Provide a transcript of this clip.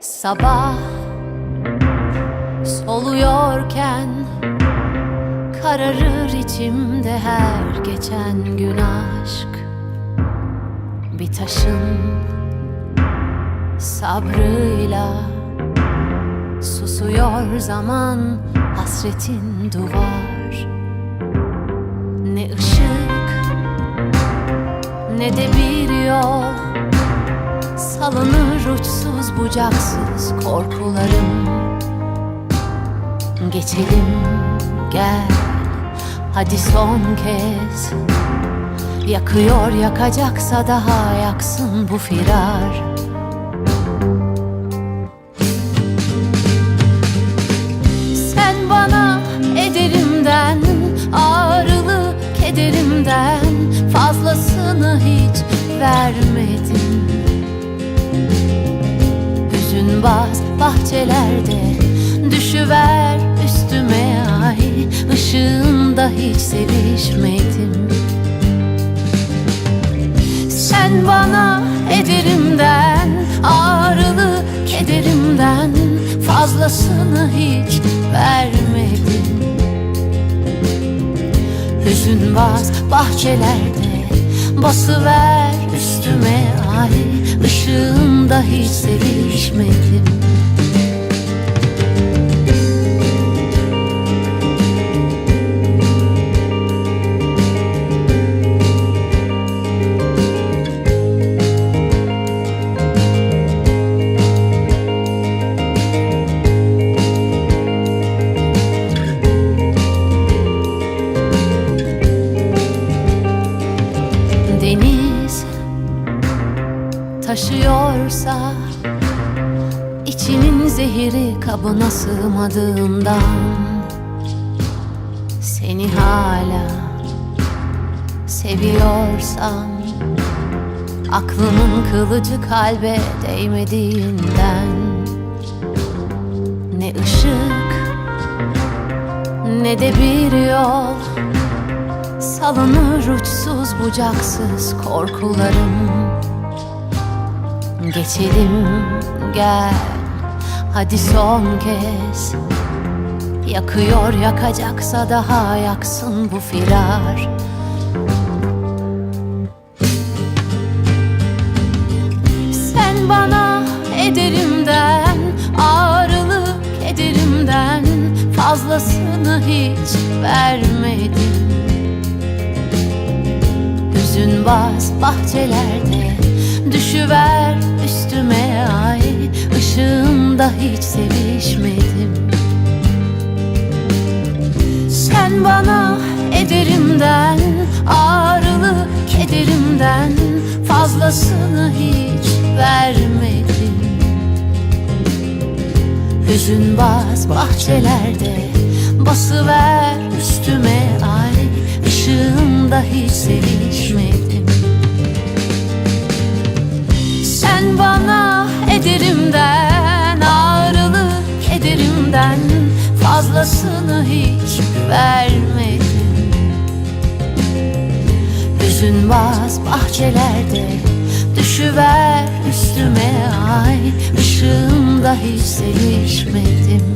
Sabah soluyorken Kararır içimde her geçen gün aşk. Bir taşın sabrıyla Susuyor zaman hasretin duvar. Ne ışık ne de bir yol Salınır uçsuz bucaksız korkularım. Geçelim gel. Hadi son kez. Yakıyor yakacaksa daha yaksın bu firar. Sen bana ederimden ağrılı kederimden Fazlasını hiç vermedin baz bahçelerde Düşüver üstüme ay Işığında hiç sevişmedim. Sen bana ederimden Ağrılı kederimden Fazlasını hiç vermedin. Hüzün baz bahçelerde Basıver üstüme ay Işığında hiç sevişmedim taşıyorsa içinin zehiri kabına sığmadığından Seni hala seviyorsam Aklımın kılıcı kalbe değmediğinden Ne ışık ne de bir yol Salınır uçsuz bucaksız korkularım Geçelim gel. Hadi son kez. Yakıyor yakacaksa daha yaksın bu firar. Sen bana ederimden ağrılı kederimden Fazlasını hiç vermedin. Hüzün baz bahçelerde Düşüver Işığında hiç sevişmedim. Sen bana ederimden Ağrılı kederimden Fazlasını hiç vermedin. Hüzün baz bahçelerde Basıver üstüme ay. Işığında hiç sevişmedim kederimden Fazlasını hiç vermedin Hüzün baz bahçelerde Düşüver üstüme ay Işığında hiç sevişmedim